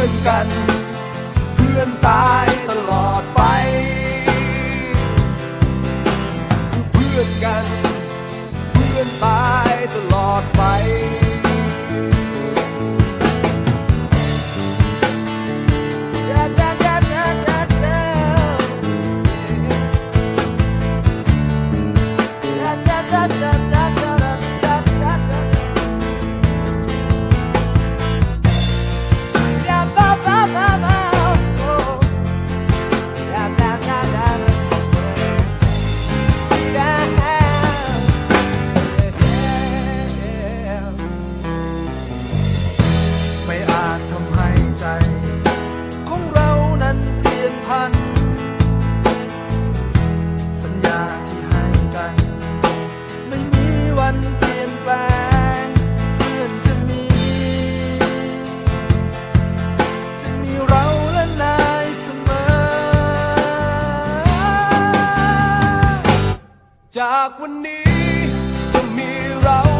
อเพื่อนกัน เพื่อนตายตลอดไปคือเพื่อนกัน เพื่อนตายตลอดไปากวันนี้จะมีเราเรา